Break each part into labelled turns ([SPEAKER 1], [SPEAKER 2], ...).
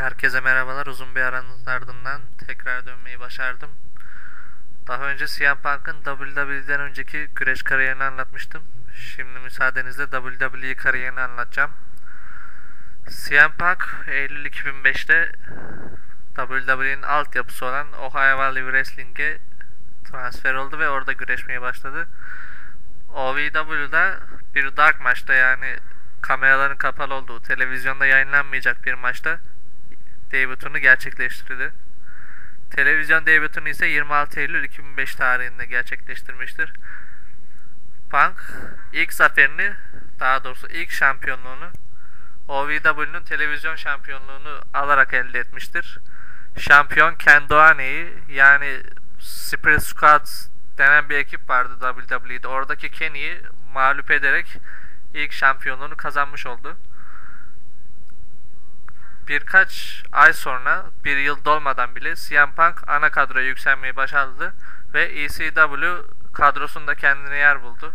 [SPEAKER 1] Herkese merhabalar. Uzun bir aranın ardından tekrar dönmeyi başardım. Daha önce CM Punk'ın WWE'den önceki güreş kariyerini anlatmıştım. Şimdi müsaadenizle WWE kariyerini anlatacağım. CM Punk Eylül 2005'te WWE'nin altyapısı olan Ohio Valley Wrestling'e transfer oldu ve orada güreşmeye başladı. OVW'da bir dark maçta yani kameraların kapalı olduğu, televizyonda yayınlanmayacak bir maçta debutunu gerçekleştirdi. Televizyon debutunu ise 26 Eylül 2005 tarihinde gerçekleştirmiştir. Punk ilk zaferini, daha doğrusu ilk şampiyonluğunu OVW'nin televizyon şampiyonluğunu alarak elde etmiştir. Şampiyon Ken Doane'yi yani Spirit Squad denen bir ekip vardı WWE'de. Oradaki Kenny'yi mağlup ederek ilk şampiyonluğunu kazanmış oldu. Birkaç ay sonra, bir yıl dolmadan bile CM Punk ana kadroya yükselmeyi başardı ve ECW kadrosunda kendine yer buldu.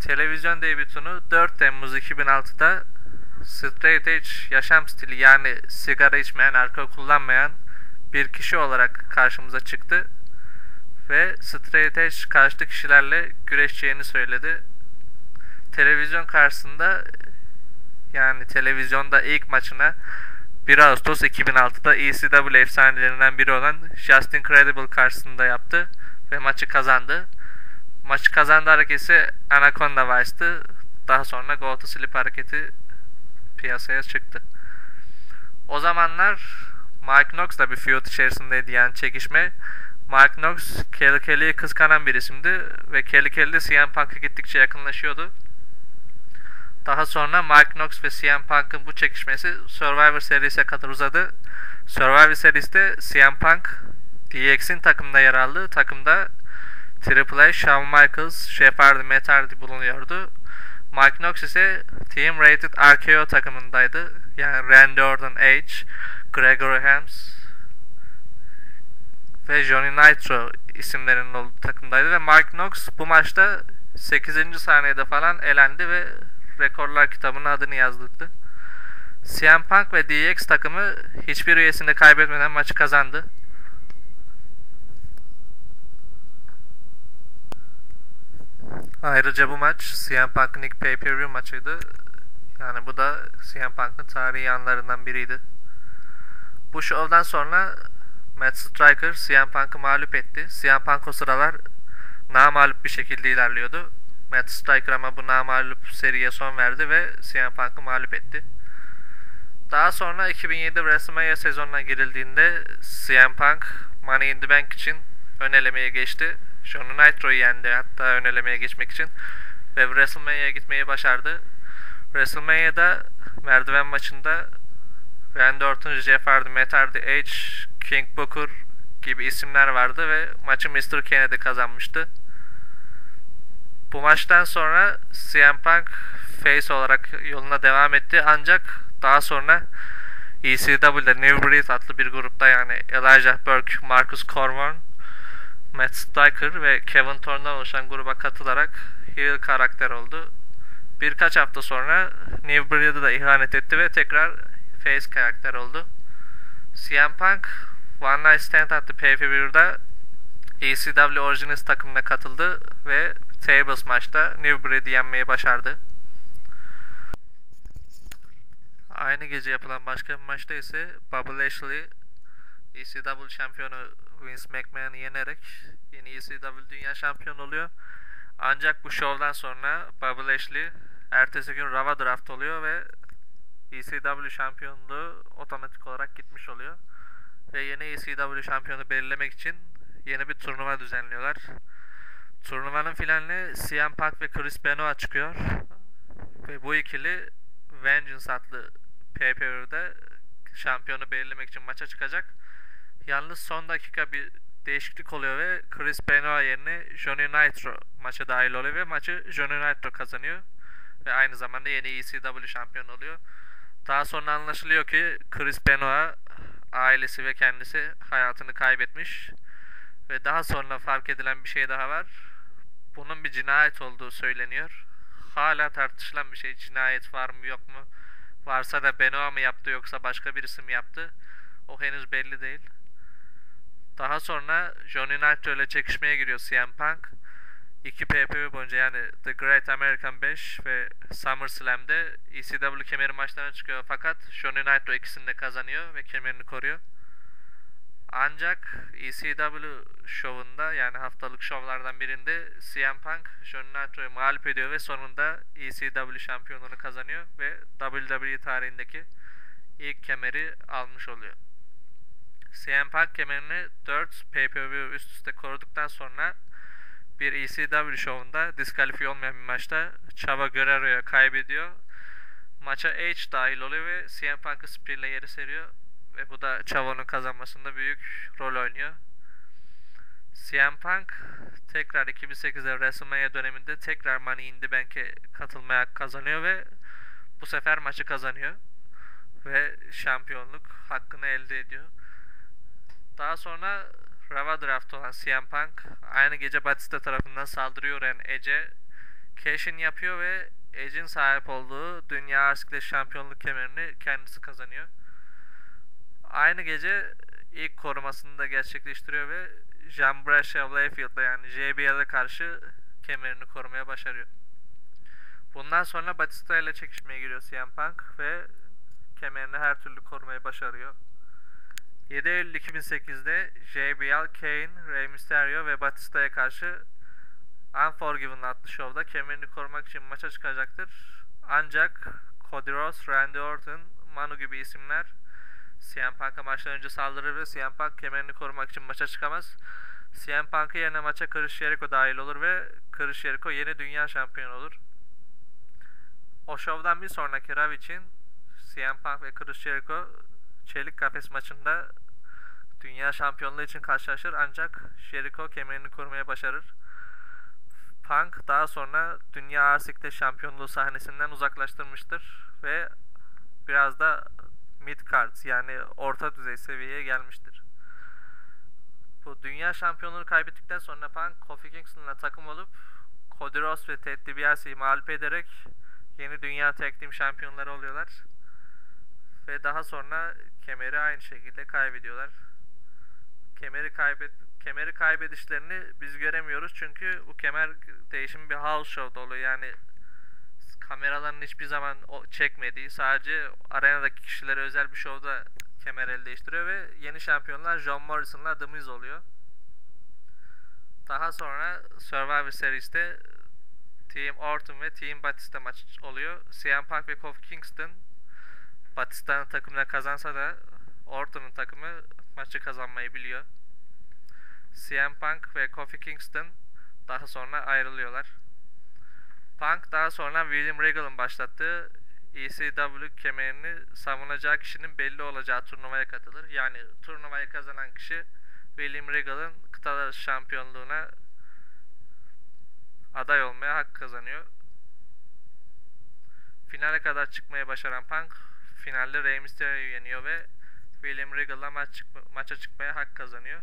[SPEAKER 1] Televizyon debütünü 4 Temmuz 2006'da straight edge yaşam stili yani sigara içmeyen, alkol kullanmayan bir kişi olarak karşımıza çıktı ve straight edge karşıtı kişilerle güreşeceğini söyledi. Televizyon karşısında yani televizyonda ilk maçına 1 Ağustos 2006'da ECW efsanelerinden biri olan Justin Credible karşısında yaptı ve maçı kazandı. Maçı kazandı hareketi Anaconda Vice'tı. Daha sonra Go to Sleep hareketi piyasaya çıktı. O zamanlar Mike Knox da bir feud içerisindeydi yani çekişme. Mike Knox Kelly Kelly'yi kıskanan bir isimdi ve Kelly Kelly de CM Punk'a gittikçe yakınlaşıyordu. Daha sonra Mike Knox ve CM Punk'ın bu çekişmesi Survivor serisine kadar uzadı. Survivor seriste CM Punk DX'in takımında yer aldı. Takımda Triple H, Shawn Michaels, Jeff Hardy, Matt Hardy bulunuyordu. Mike Knox ise Team Rated RKO takımındaydı. Yani Randy Orton H, Gregory Helms ve Johnny Nitro isimlerinin olduğu takımdaydı ve Mike Knox bu maçta 8. saniyede falan elendi ve rekorlar kitabının adını yazdırdı. CM Punk ve DX takımı hiçbir üyesini kaybetmeden maçı kazandı. Ayrıca bu maç CM Punk'ın ilk pay-per-view maçıydı. Yani bu da CM Punk'ın tarihi yanlarından biriydi. Bu şovdan sonra Matt Striker CM Punk'ı mağlup etti. CM Punk o sıralar namalup bir şekilde ilerliyordu. Matt Striker ama bu namalup seriye son verdi ve CM Punk'ı mağlup etti. Daha sonra 2007 WrestleMania sezonuna girildiğinde CM Punk Money in the Bank için ön elemeye geçti. Johnny Nitro'yu yendi hatta ön elemeye geçmek için ve WrestleMania'ya gitmeyi başardı. WrestleMania'da merdiven maçında Randy Orton, Jeff Hardy, Matt Hardy, Edge, King Booker gibi isimler vardı ve maçı Mr. Kennedy kazanmıştı. Bu maçtan sonra CM Punk face olarak yoluna devam etti ancak daha sonra ECW'de New Breed adlı bir grupta yani Elijah Burke, Marcus Corwin, Matt Striker ve Kevin Thorne'dan oluşan gruba katılarak heel karakter oldu. Birkaç hafta sonra New Breed'e da ihanet etti ve tekrar face karakter oldu. CM Punk One Night Stand adlı pay-per-view'da ECW Origins takımına katıldı ve Tables maçta New Breed'i yenmeyi başardı. Aynı gece yapılan başka bir maçta ise Bobby Lashley ECW şampiyonu Vince McMahon'ı yenerek yeni ECW Dünya Şampiyonu oluyor. Ancak bu şovdan sonra Bobby Lashley ertesi gün Rava draft oluyor ve ECW şampiyonluğu otomatik olarak gitmiş oluyor. Ve yeni ECW şampiyonu belirlemek için yeni bir turnuva düzenliyorlar. Turnuvanın finaline CM Punk ve Chris Benoit çıkıyor. Ve bu ikili Vengeance adlı pay-per-view'da şampiyonu belirlemek için maça çıkacak. Yalnız son dakika bir değişiklik oluyor ve Chris Benoit yerine Johnny Nitro maça dahil oluyor ve maçı Johnny Nitro kazanıyor. Ve aynı zamanda yeni ECW şampiyonu oluyor. Daha sonra anlaşılıyor ki Chris Benoit ailesi ve kendisi hayatını kaybetmiş. Ve daha sonra fark edilen bir şey daha var. Bunun bir cinayet olduğu söyleniyor. Hala tartışılan bir şey. Cinayet var mı yok mu? Var Varsa da Benoit mı yaptı yoksa başka birisi mi yaptı? O henüz belli değil. Daha sonra Johnny Nitro ile çekişmeye giriyor CM Punk. İki PPV boyunca yani The Great American 5 ve SummerSlam'de ECW kemeri maçlarına çıkıyor fakat Johnny Nitro ikisini de kazanıyor ve kemerini koruyor. Ancak ECW şovunda yani haftalık şovlardan birinde CM Punk Johnny Nitro'yu mağlup ediyor ve sonunda ECW şampiyonluğunu kazanıyor ve WWE tarihindeki ilk kemeri almış oluyor. CM Punk kemerini 4 pay-per-view üst üste koruduktan sonra bir ECW şovunda diskalifiye olmayan bir maçta Chava Guerrero'ya kaybediyor. Maça H dahil oluyor ve CM Punk'ı spearle yeri seriyor. Ve bu da Chava'nın kazanmasında büyük rol oynuyor. CM Punk tekrar 2008'de WrestleMania döneminde tekrar Money in the Bank'e katılmaya kazanıyor ve bu sefer maçı kazanıyor. Ve şampiyonluk hakkını elde ediyor. Daha sonra Rava draft olan CM Punk aynı gece Batista tarafından saldırıyor uğrayan Edge'e cash yapıyor ve Edge'in sahip olduğu Dünya Arsiklet Şampiyonluk kemerini kendisi kazanıyor. Aynı gece ilk korumasını da gerçekleştiriyor ve Jean Brashev Layfield'da yani JBL'e karşı kemerini korumaya başarıyor. Bundan sonra Batista ile çekişmeye giriyor CM Punk ve kemerini her türlü korumayı başarıyor. 7 Eylül 2008'de JBL, Kane, Rey Mysterio ve Batista'ya karşı Unforgiven adlı şovda kemerini korumak için maça çıkacaktır. Ancak Cody Rhodes, Randy Orton, Manu gibi isimler CM Punk'a maçtan önce saldırır ve CM Punk kemerini korumak için maça çıkamaz. CM Punk'ı yerine maça Chris Jericho dahil olur ve Chris Jericho yeni dünya şampiyonu olur. O şovdan bir sonraki Raw için CM Punk ve Chris Jericho çelik kafes maçında dünya şampiyonluğu için karşılaşır ancak Jericho kemerini korumaya başarır. Punk daha sonra dünya Arsik'te şampiyonluğu sahnesinden uzaklaştırmıştır ve biraz da mid card yani orta düzey seviyeye gelmiştir. Bu dünya şampiyonluğunu kaybettikten sonra Punk Kofi Kingston'la takım olup Cody Rhodes ve Ted DiBiase'yi mağlup ederek yeni dünya tag team şampiyonları oluyorlar. Ve daha sonra kemeri aynı şekilde kaybediyorlar. Kemeri kaybet kemeri kaybedişlerini biz göremiyoruz çünkü bu kemer değişim bir house show'da oluyor. Yani kameraların hiçbir zaman o çekmediği sadece arenadaki kişilere özel bir şovda kemer el değiştiriyor ve yeni şampiyonlar John Morrison'la The Miz oluyor. Daha sonra Survivor Series'te Team Orton ve Team Batista maç oluyor. CM Punk ve Kofi Kingston Batista'nın takımına kazansa da Orton'un takımı maçı kazanmayı biliyor. CM Punk ve Kofi Kingston daha sonra ayrılıyorlar. Punk daha sonra William Regal'ın başlattığı ECW kemerini savunacağı kişinin belli olacağı turnuvaya katılır. Yani turnuvayı kazanan kişi William Regal'ın kıtalar şampiyonluğuna aday olmaya hak kazanıyor. Finale kadar çıkmaya başaran Punk finalde Rey Mysterio'yu yeniyor ve William Regal'la maç çıkma, maça çıkmaya hak kazanıyor.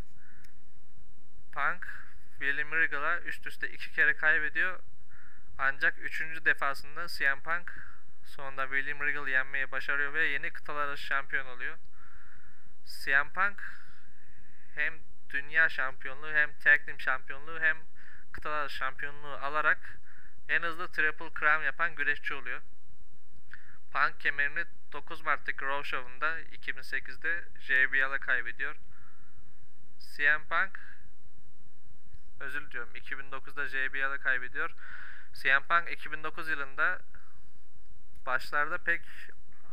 [SPEAKER 1] Punk William Regal'a üst üste iki kere kaybediyor. Ancak üçüncü defasında CM Punk sonunda William Regal'ı yenmeyi başarıyor ve yeni kıtalar şampiyon oluyor. CM Punk hem dünya şampiyonluğu hem tag team şampiyonluğu hem kıtalar şampiyonluğu alarak en hızlı triple crown yapan güreşçi oluyor. Punk kemerini 9 Mart'taki Raw Show'unda 2008'de JBL'e kaybediyor. CM Punk özür diliyorum 2009'da JBL'e kaybediyor. CM Punk 2009 yılında başlarda pek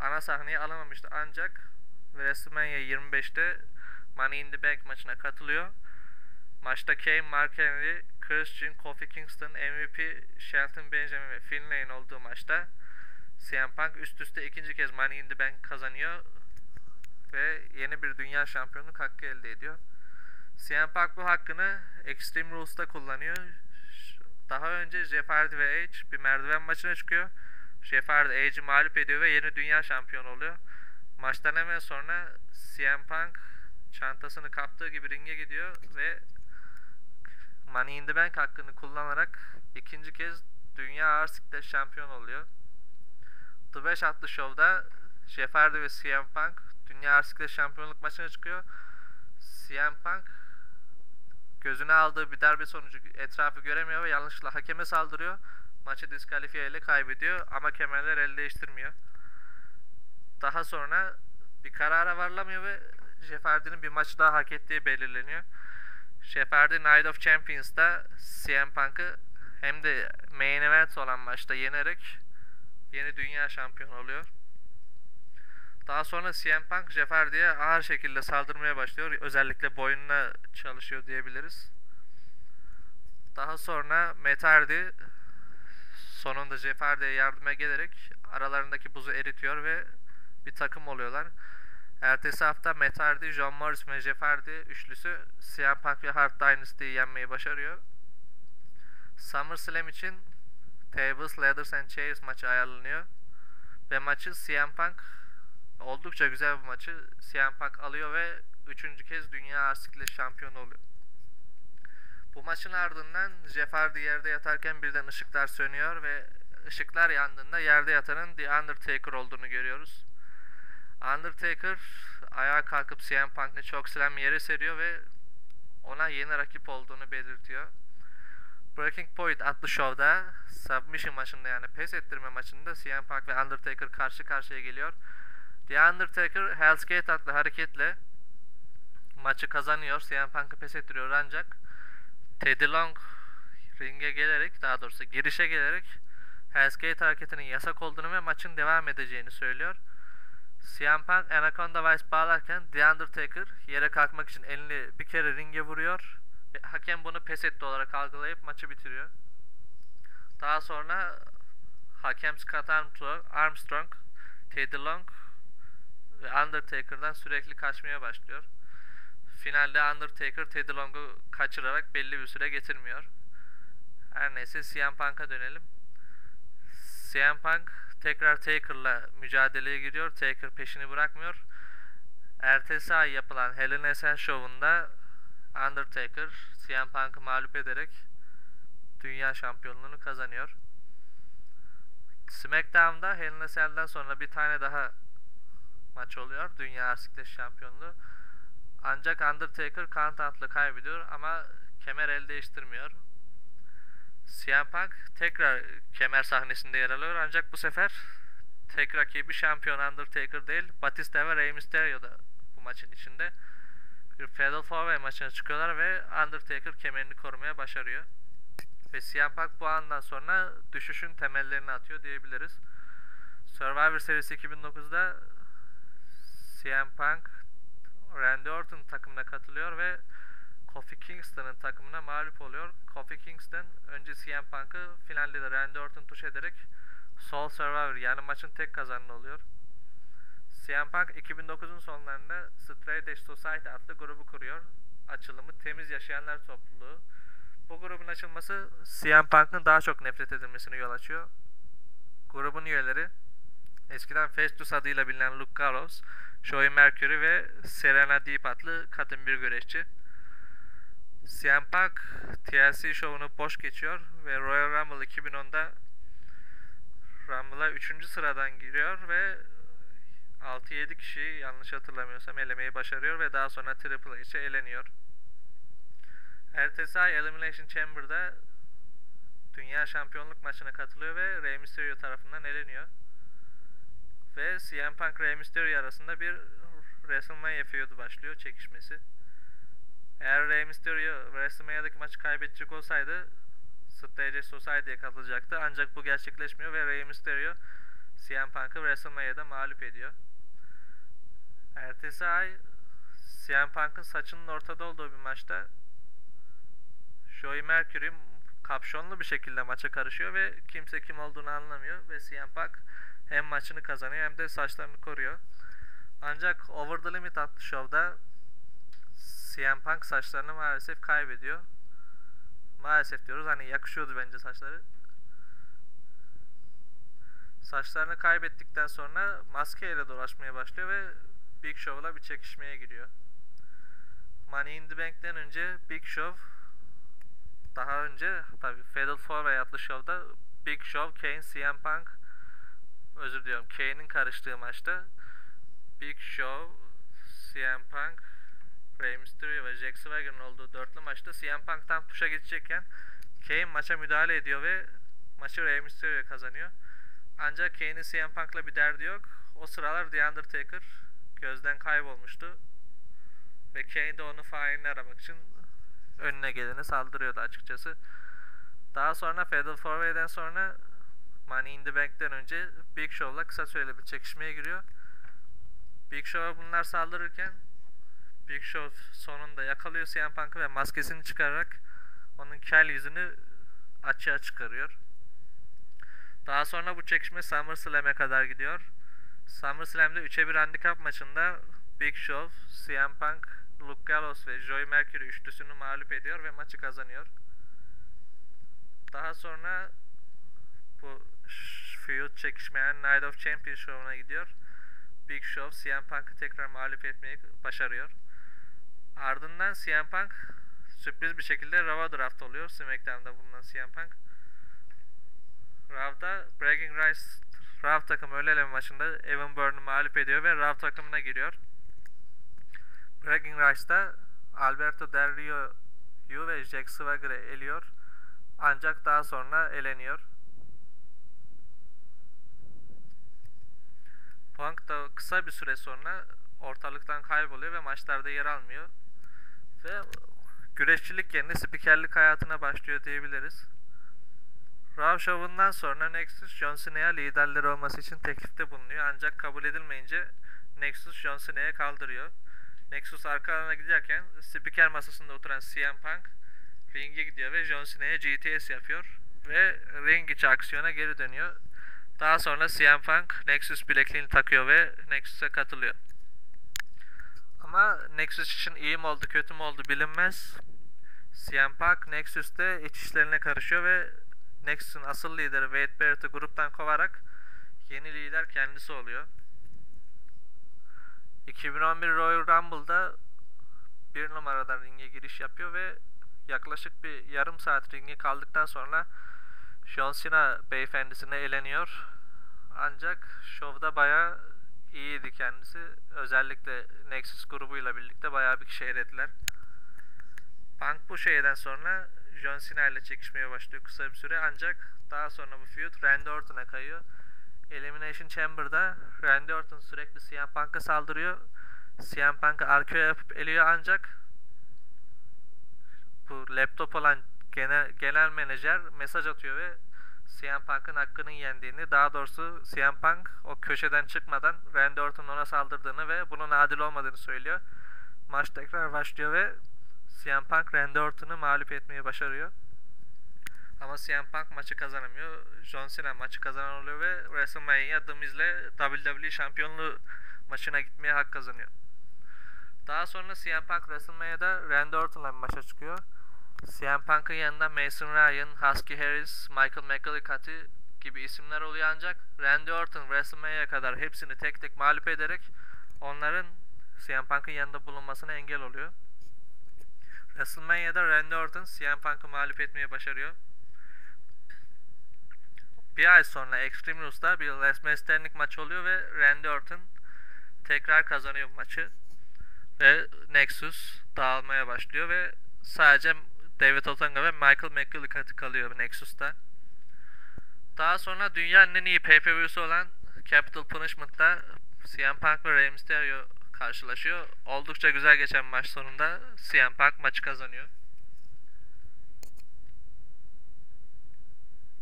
[SPEAKER 1] ana sahneye alamamıştı ancak WrestleMania 25'te Money in the Bank maçına katılıyor. Maçta Kane, Mark Henry, Christian, Kofi Kingston, MVP, Shelton Benjamin ve Finlay'in olduğu maçta CM Punk üst üste ikinci kez Money in the Bank kazanıyor ve yeni bir dünya şampiyonluk hakkı elde ediyor. CM Punk bu hakkını Extreme Rules'ta kullanıyor. Daha önce Jeff Hardy ve Edge bir merdiven maçına çıkıyor. Jeff Hardy Edge'i mağlup ediyor ve yeni dünya şampiyonu oluyor. Maçtan hemen sonra CM Punk çantasını kaptığı gibi ringe gidiyor ve Money in the Bank hakkını kullanarak ikinci kez dünya ağır siklet şampiyon oluyor. The Beş adlı şovda Jeff Hardy ve CM Punk Dünya Arsiklet Şampiyonluk maçına çıkıyor. CM Punk gözüne aldığı bir darbe sonucu etrafı göremiyor ve yanlışlıkla hakeme saldırıyor. Maçı diskalifiye ile kaybediyor ama kemerler el değiştirmiyor. Daha sonra bir karara varılamıyor ve Jeff Hardy'nin bir maçı daha hak ettiği belirleniyor. Jeff Hardy Night of Champions'da CM Punk'ı hem de main event olan maçta yenerek yeni dünya şampiyonu oluyor. Daha sonra CM Punk Jeff Hardy'ye ağır şekilde saldırmaya başlıyor. Özellikle boynuna çalışıyor diyebiliriz. Daha sonra Matt sonunda Jeff Hardy'ye yardıma gelerek aralarındaki buzu eritiyor ve bir takım oluyorlar. Ertesi hafta Matt John Morris ve Jeff üçlüsü CM Punk ve Hard Dynasty'yi yenmeyi başarıyor. SummerSlam için Tables, Ladders and Chairs maçı ayarlanıyor. Ve maçı CM Punk oldukça güzel bir maçı CM Punk alıyor ve üçüncü kez Dünya Arsiklet şampiyonu oluyor. Bu maçın ardından Jeff Hardy yerde yatarken birden ışıklar sönüyor ve ışıklar yandığında yerde yatanın The Undertaker olduğunu görüyoruz. Undertaker ayağa kalkıp CM Punk'ı çok slam yere seriyor ve ona yeni rakip olduğunu belirtiyor. Breaking Point adlı şovda submission maçında yani pes ettirme maçında CM Punk ve Undertaker karşı karşıya geliyor. The Undertaker Hell's Gate adlı hareketle maçı kazanıyor. CM Punk'ı pes ettiriyor ancak Teddy Long ringe gelerek daha doğrusu girişe gelerek Hell's Gate hareketinin yasak olduğunu ve maçın devam edeceğini söylüyor. CM Punk Anaconda Vice bağlarken The Undertaker yere kalkmak için elini bir kere ringe vuruyor. Ve hakem bunu pes etti olarak algılayıp maçı bitiriyor. Daha sonra hakem Scott Armstrong, Teddy Long ve Undertaker'dan sürekli kaçmaya başlıyor. Finalde Undertaker Teddy Long'u kaçırarak belli bir süre getirmiyor. Her neyse CM Punk'a dönelim. CM Punk tekrar Taker'la mücadeleye giriyor. Taker peşini bırakmıyor. Ertesi ay yapılan Hell in a Cell şovunda Undertaker CM Punk'ı mağlup ederek dünya şampiyonluğunu kazanıyor. SmackDown'da Hell in a Cell'den sonra bir tane daha maç oluyor. Dünya Arsiklet Şampiyonluğu. Ancak Undertaker count out'la kaybediyor ama kemer el değiştirmiyor. CM Punk tekrar kemer sahnesinde yer alıyor ancak bu sefer tek rakibi şampiyon Undertaker değil Batista ve Rey Mysterio da bu maçın içinde. Bir Fatal 4 maçına çıkıyorlar ve Undertaker kemerini korumaya başarıyor. Ve CM Punk bu andan sonra düşüşün temellerini atıyor diyebiliriz. Survivor Series 2009'da CM Punk Randy Orton takımına katılıyor ve Kofi Kingston'ın takımına mağlup oluyor. Kofi Kingston önce CM Punk'ı finalde de Randy Orton tuş ederek Soul Survivor yani maçın tek kazananı oluyor. CM Punk 2009'un sonlarında Straight Edge Society adlı grubu kuruyor. Açılımı Temiz Yaşayanlar Topluluğu. Bu grubun açılması CM Punk'ın daha çok nefret edilmesine yol açıyor. Grubun üyeleri eskiden Festus adıyla bilinen Luke Gallows, Joey Mercury ve Serena Deep adlı kadın bir güreşçi. CM Punk TLC şovunu boş geçiyor ve Royal Rumble 2010'da Rumble'a 3. sıradan giriyor ve 6-7 kişi yanlış hatırlamıyorsam elemeyi başarıyor ve daha sonra Triple H'e eleniyor. Ertesi ay Elimination Chamber'da Dünya Şampiyonluk maçına katılıyor ve Rey Mysterio tarafından eleniyor. Ve CM Punk Rey Mysterio arasında bir WrestleMania feud'u başlıyor çekişmesi. Eğer Rey Mysterio WrestleMania'daki maçı kaybedecek olsaydı Stage Society'ye katılacaktı. Ancak bu gerçekleşmiyor ve Rey Mysterio CM Punk'ı WrestleMania'da mağlup ediyor. Ertesi ay CM Punk'ın saçının ortada olduğu bir maçta Joey Mercury kapşonlu bir şekilde maça karışıyor ve kimse kim olduğunu anlamıyor ve CM Punk hem maçını kazanıyor hem de saçlarını koruyor. Ancak Over the Limit adlı şovda CM Punk saçlarını maalesef kaybediyor. Maalesef diyoruz hani yakışıyordu bence saçları. Saçlarını kaybettikten sonra maskeyle dolaşmaya başlıyor ve Big Show'la bir çekişmeye giriyor. Money in the Bank'ten önce Big Show daha önce tabi Fatal 4 Way adlı şovda Big Show, Kane, CM Punk özür diliyorum Kane'in karıştığı maçta Big Show, CM Punk, Rey Mysterio ve Jack Swagger'ın olduğu dörtlü maçta CM Punk tam push'a geçecekken Kane maça müdahale ediyor ve maçı Rey Mysterio kazanıyor. Ancak Kane'in CM Punk'la bir derdi yok. O sıralar The Undertaker gözden kaybolmuştu. Ve Kane de onu failini aramak için önüne geleni saldırıyordu açıkçası. Daha sonra Fatal 4 sonra Money in the Bank'ten önce Big Show'la kısa süreli bir çekişmeye giriyor. Big Show'a bunlar saldırırken Big Show sonunda yakalıyor CM Punk'ı ve maskesini çıkararak onun kel yüzünü açığa çıkarıyor. Daha sonra bu çekişme SummerSlam'e kadar gidiyor. SummerSlam'de 3'e 1 handikap maçında Big Show, CM Punk, Luke Gallows ve Joey Mercury üçlüsünü mağlup ediyor ve maçı kazanıyor. Daha sonra bu feud çekişmeyen Night of Champions show'una gidiyor. Big Show CM Punk'ı tekrar mağlup etmeyi başarıyor. Ardından CM Punk sürpriz bir şekilde Raw'a draft oluyor. SmackDown'da bulunan CM Punk. Raw'da Bragging Rights Raw takımı öğle eleme maçında Evan Byrne'ı mağlup ediyor ve Raw takımına giriyor. Bragging Rights'ta Alberto Del Rio'yu ve Jack Swagger'ı eliyor. Ancak daha sonra eleniyor. Punk da kısa bir süre sonra ortalıktan kayboluyor ve maçlarda yer almıyor. Ve güreşçilik yerine spikerlik hayatına başlıyor diyebiliriz. Raw Show'undan sonra Nexus John Cena'ya liderler olması için teklifte bulunuyor ancak kabul edilmeyince Nexus John Cena'ya kaldırıyor. Nexus arkalarına giderken spiker masasında oturan CM Punk ringe gidiyor ve John Cena'ya GTS yapıyor ve ring içi aksiyona geri dönüyor. Daha sonra CM Punk Nexus bilekliğini takıyor ve Nexus'a katılıyor. Ama Nexus için iyi mi oldu kötü mü oldu bilinmez. CM Punk Nexus'te iç işlerine karışıyor ve Nexus'un asıl lideri Wade Barrett'ı gruptan kovarak yeni lider kendisi oluyor. 2011 Royal Rumble'da bir numaradan ringe giriş yapıyor ve yaklaşık bir yarım saat ringe kaldıktan sonra John Cena beyefendisine eleniyor. Ancak şovda bayağı iyiydi kendisi. Özellikle Nexus grubuyla birlikte bayağı bir kişi elediler. Punk bu şeyden sonra John Cena ile çekişmeye başlıyor kısa bir süre ancak daha sonra bu feud Randy Orton'a kayıyor. Elimination Chamber'da Randy Orton sürekli CM Punk'a saldırıyor. CM Punk'ı arkaya yapıp eliyor ancak bu laptop olan genel, genel menajer mesaj atıyor ve CM Punk'ın hakkının yendiğini, daha doğrusu CM Punk o köşeden çıkmadan Randy Orton'un ona saldırdığını ve bunun adil olmadığını söylüyor. Maç tekrar başlıyor ve CM Punk Randy Orton'u mağlup etmeyi başarıyor. Ama CM Punk maçı kazanamıyor. John Cena maçı kazanan oluyor ve WrestleMania Miz'le WWE şampiyonluğu maçına gitmeye hak kazanıyor. Daha sonra CM Punk WrestleMania'da Randy Orton'la bir maça çıkıyor. CM Punk'ın yanında Mason Ryan, Husky Harris, Michael McCullough gibi isimler oluyor ancak Randy Orton WrestleMania'ya kadar hepsini tek tek mağlup ederek onların CM Punk'ın yanında bulunmasına engel oluyor. WrestleMania'da Randy Orton CM Punk'ı mağlup etmeyi başarıyor. Bir ay sonra Extreme Rules'da bir Les Miz maçı oluyor ve Randy Orton tekrar kazanıyor maçı. Ve Nexus dağılmaya başlıyor ve sadece David Otunga ve Michael McCullough kalıyor Nexus'ta. Daha sonra dünyanın en iyi pay-per-view'su olan Capital Punishment'ta CM Punk ve Rey Mysterio karşılaşıyor. Oldukça güzel geçen maç sonunda CM Punk maçı kazanıyor.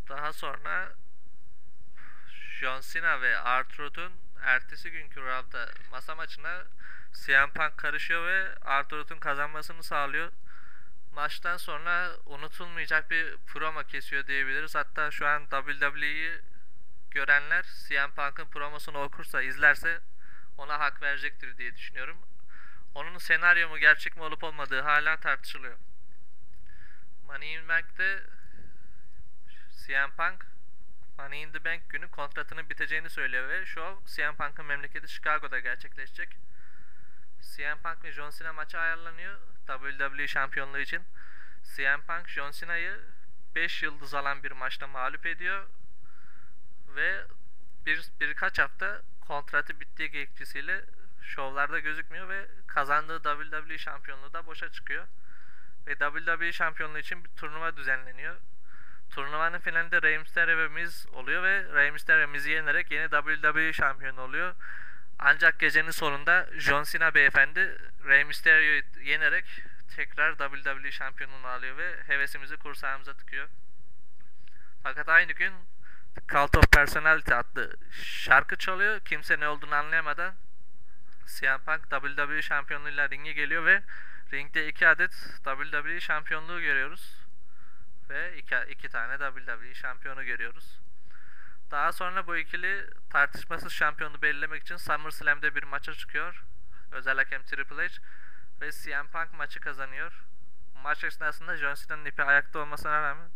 [SPEAKER 1] Daha sonra John Cena ve Arturut'un ertesi günkü Raw'da masa maçına CM Punk karışıyor ve Arturut'un kazanmasını sağlıyor. Maçtan sonra unutulmayacak bir promo kesiyor diyebiliriz. Hatta şu an WWE'yi görenler CM Punk'ın promosunu okursa, izlerse ona hak verecektir diye düşünüyorum. Onun senaryo mu gerçek mi olup olmadığı hala tartışılıyor. Money in Bank'te CM Punk Money in the Bank günü kontratının biteceğini söylüyor ve show CM Punk'ın memleketi Chicago'da gerçekleşecek. CM Punk ve John Cena maçı ayarlanıyor WWE şampiyonluğu için. CM Punk John Cena'yı 5 yıldız alan bir maçta mağlup ediyor ve bir birkaç hafta kontratı bittiği gerekçesiyle şovlarda gözükmüyor ve kazandığı WWE şampiyonluğu da boşa çıkıyor. Ve WWE şampiyonluğu için bir turnuva düzenleniyor. Turnuvanın finalinde Rey Mysterio ve Miz oluyor ve Rey Mysterio Miz'i yenerek yeni WWE şampiyonu oluyor. Ancak gecenin sonunda John Cena beyefendi Rey Mysterio'yu yenerek tekrar WWE şampiyonluğunu alıyor ve hevesimizi kursağımıza tıkıyor. Fakat aynı gün Cult of Personality adlı şarkı çalıyor. Kimse ne olduğunu anlayamadan CM Punk WWE şampiyonluğuyla ringe geliyor ve ringde iki adet WWE şampiyonluğu görüyoruz. Ve iki, iki tane WWE şampiyonu görüyoruz. Daha sonra bu ikili tartışmasız şampiyonu belirlemek için SummerSlam'de bir maça çıkıyor. Özel hakem Triple H ve CM Punk maçı kazanıyor. Maç esnasında John Cena'nın ipi ayakta olmasına rağmen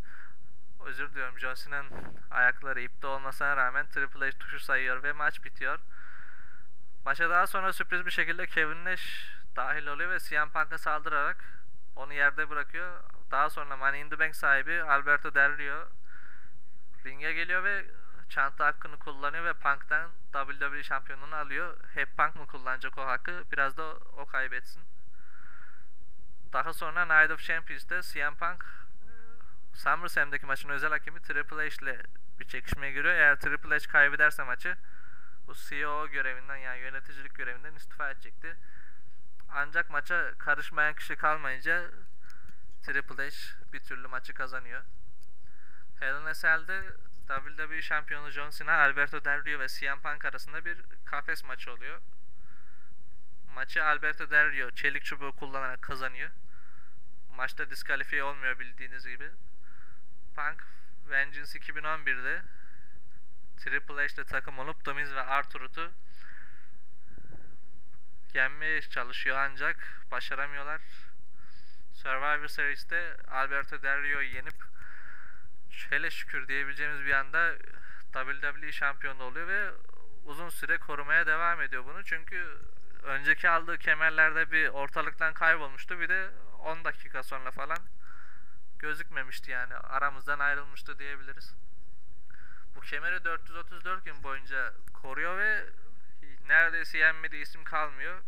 [SPEAKER 1] özür diliyorum John Cena'nın ayakları ipte olmasına rağmen Triple H tuşu sayıyor ve maç bitiyor. Maça daha sonra sürpriz bir şekilde Kevin Nash dahil oluyor ve CM Punk'a saldırarak onu yerde bırakıyor. Daha sonra Money in the Bank sahibi Alberto Del Rio ringe geliyor ve çanta hakkını kullanıyor ve Punk'tan WWE şampiyonluğunu alıyor. Hep Punk mı kullanacak o hakkı? Biraz da o kaybetsin. Daha sonra Night of Champions'te CM Punk SummerSlam'daki maçın özel hakemi Triple H ile bir çekişmeye giriyor. Eğer Triple H kaybederse maçı bu CEO görevinden yani yöneticilik görevinden istifa edecekti. Ancak maça karışmayan kişi kalmayınca Triple H bir türlü maçı kazanıyor. Hell in a Cell'de WWE şampiyonu John Cena, Alberto Del Rio ve CM Punk arasında bir kafes maçı oluyor. Maçı Alberto Del Rio çelik çubuğu kullanarak kazanıyor. Maçta diskalifiye olmuyor bildiğiniz gibi. Punk Vengeance 2011'de Triple H'le takım olup The Miz ve Arturut'u yenmeye çalışıyor ancak başaramıyorlar. Survivor Series'te Alberto Del Rio'yu yenip hele şükür diyebileceğimiz bir anda WWE şampiyonu oluyor ve uzun süre korumaya devam ediyor bunu. Çünkü önceki aldığı kemerlerde bir ortalıktan kaybolmuştu. Bir de 10 dakika sonra falan gözükmemişti yani. Aramızdan ayrılmıştı diyebiliriz. Bu kemeri 434 gün boyunca koruyor ve neredeyse yenmediği isim kalmıyor.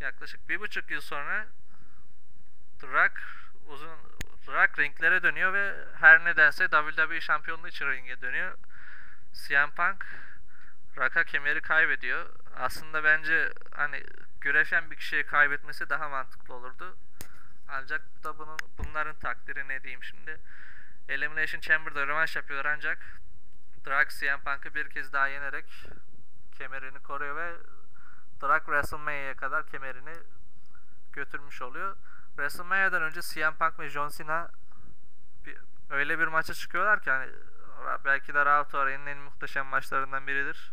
[SPEAKER 1] Yaklaşık bir buçuk yıl sonra Rock uzun Rock ringlere dönüyor ve her nedense WWE şampiyonluğu için ringe dönüyor. CM Punk Rock'a kemeri kaybediyor. Aslında bence hani güreşen bir kişiye kaybetmesi daha mantıklı olurdu. Ancak da bunun bunların takdiri ne diyeyim şimdi. Elimination Chamber'da rövanş yapıyorlar ancak Drag CM Punk'ı bir kez daha yenerek kemerini koruyor ve Drag WrestleMania'ya kadar kemerini götürmüş oluyor. WrestleMania'dan önce CM Punk ve John Cena bir, öyle bir maça çıkıyorlar ki hani belki de Raw tarihinin en muhteşem maçlarından biridir.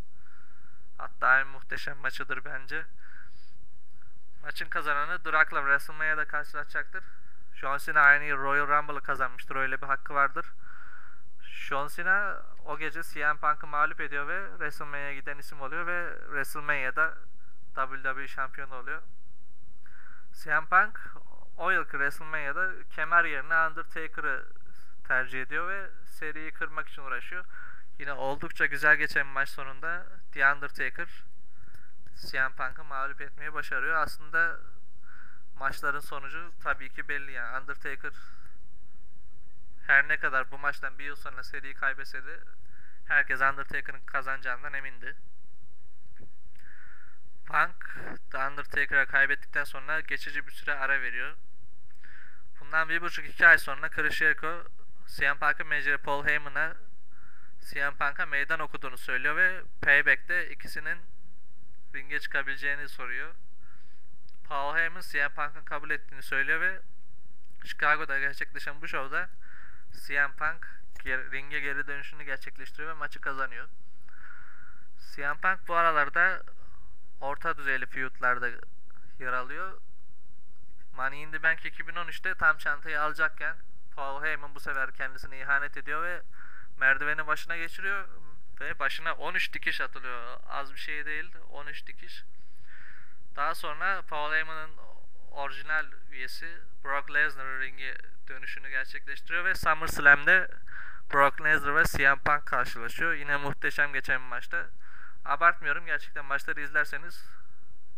[SPEAKER 1] Hatta en muhteşem maçıdır bence. Maçın kazananı Drak'la WrestleMania'da karşılaşacaktır. John Cena aynı Royal Rumble'ı kazanmıştır. Öyle bir hakkı vardır. John Cena o gece CM Punk'ı mağlup ediyor ve WrestleMania'ya giden isim oluyor ve WrestleMania'da WWE şampiyonu oluyor. CM Punk o yılki WrestleMania'da kemer yerine Undertaker'ı tercih ediyor ve seriyi kırmak için uğraşıyor. Yine oldukça güzel geçen maç sonunda The Undertaker CM Punk'ı mağlup etmeyi başarıyor. Aslında maçların sonucu tabii ki belli yani. Undertaker her ne kadar bu maçtan bir yıl sonra seriyi kaybetse de herkes Undertaker'ın kazanacağından emindi. Punk The Undertaker'a kaybettikten sonra geçici bir süre ara veriyor. Bundan bir buçuk iki ay sonra Chris Jericho CM Punk'ın menajeri Paul Heyman'a CM Punk'a meydan okuduğunu söylüyor ve Payback'te ikisinin ringe çıkabileceğini soruyor. Paul Heyman CM Punk'ın kabul ettiğini söylüyor ve Chicago'da gerçekleşen bu şovda CM Punk ringe geri dönüşünü gerçekleştiriyor ve maçı kazanıyor. CM Punk bu aralarda orta düzeyli feudlarda yer alıyor. Money in the Bank 2013'te tam çantayı alacakken Paul Heyman bu sefer kendisine ihanet ediyor ve merdiveni başına geçiriyor ve başına 13 dikiş atılıyor. Az bir şey değil 13 dikiş. Daha sonra Paul Heyman'ın orijinal üyesi Brock Lesnar ringi dönüşünü gerçekleştiriyor ve SummerSlam'de Brock Lesnar ve CM Punk karşılaşıyor. Yine muhteşem geçen bir maçta. Abartmıyorum gerçekten maçları izlerseniz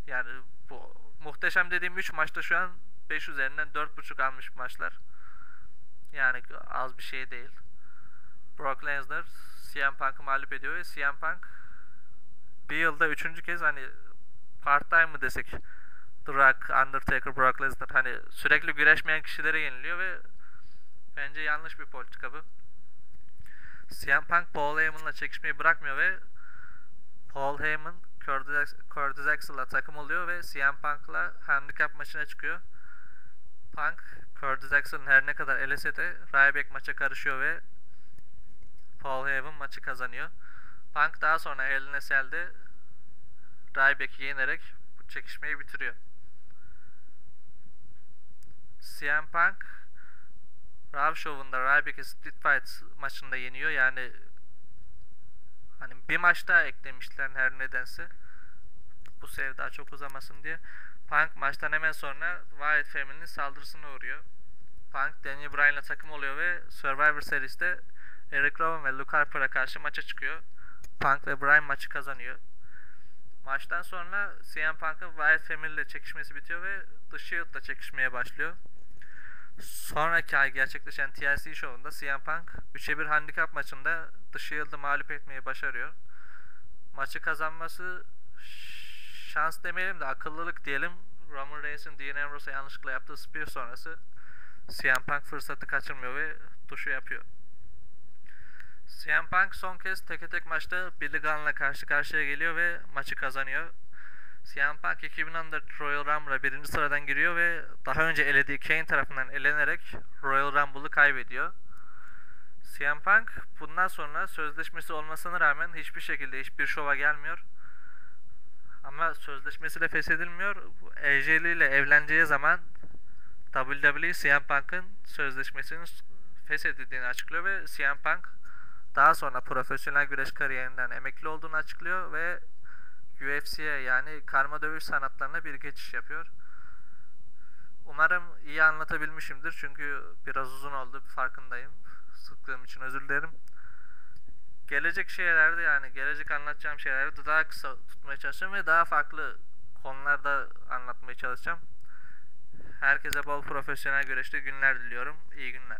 [SPEAKER 1] yani bu muhteşem dediğim 3 maçta şu an 5 üzerinden 4.5 almış maçlar. Yani az bir şey değil. Brock Lesnar CM Punk'ı mağlup ediyor ve CM Punk bir yılda üçüncü kez hani part time mı desek The Rock, Undertaker, Brock Lesnar hani sürekli güreşmeyen kişilere yeniliyor ve bence yanlış bir politika bu. CM Punk Paul Heyman'la çekişmeyi bırakmıyor ve Paul Heyman Curtis, Axel'la takım oluyor ve CM Punk'la handicap maçına çıkıyor. Punk, Curtis Axel'ın her ne kadar elese de Ryback maça karışıyor ve Paul Heyman maçı kazanıyor. Punk daha sonra Hell in a Cell'de Ryback'i yenerek bu çekişmeyi bitiriyor. CM Punk Raw Show'unda Ryback'i Street Fight maçında yeniyor. Yani hani bir maç daha eklemişler her nedense. Bu sevda çok uzamasın diye. Punk maçtan hemen sonra Wyatt Family'nin saldırısına uğruyor. Punk Daniel Bryan'la takım oluyor ve Survivor Series'te Eric Rowan ve Luke Harper'a karşı maça çıkıyor. Punk ve Bryan maçı kazanıyor. Maçtan sonra CM Punk'ın Wyatt Family ile çekişmesi bitiyor ve The Shield'la çekişmeye başlıyor. Sonraki ay gerçekleşen TLC şovunda CM Punk 3'e 1 handikap maçında The Shield'ı mağlup etmeyi başarıyor. Maçı kazanması şans demeyelim de akıllılık diyelim. Roman Reigns'in Dean Ambrose'a yanlışlıkla yaptığı spear sonrası CM Punk fırsatı kaçırmıyor ve tuşu yapıyor. CM Punk son kez teke tek maçta Billy Gunn'la karşı karşıya geliyor ve maçı kazanıyor. CM Punk 2014 Royal Rumble'a birinci sıradan giriyor ve daha önce elediği Kane tarafından elenerek Royal Rumble'ı kaybediyor. CM Punk bundan sonra sözleşmesi olmasına rağmen hiçbir şekilde hiçbir şova gelmiyor. Ama sözleşmesi de feshedilmiyor. AJ ile evleneceği zaman WWE CM Punk'ın sözleşmesinin feshedildiğini açıklıyor ve CM Punk daha sonra profesyonel güreş kariyerinden emekli olduğunu açıklıyor ve UFC'ye yani karma dövüş sanatlarına bir geçiş yapıyor. Umarım iyi anlatabilmişimdir çünkü biraz uzun oldu farkındayım. Sıktığım için özür dilerim. Gelecek şeylerde yani gelecek anlatacağım şeyleri daha kısa tutmaya çalışacağım ve daha farklı konularda anlatmaya çalışacağım. Herkese bol profesyonel güreşte günler diliyorum. İyi günler.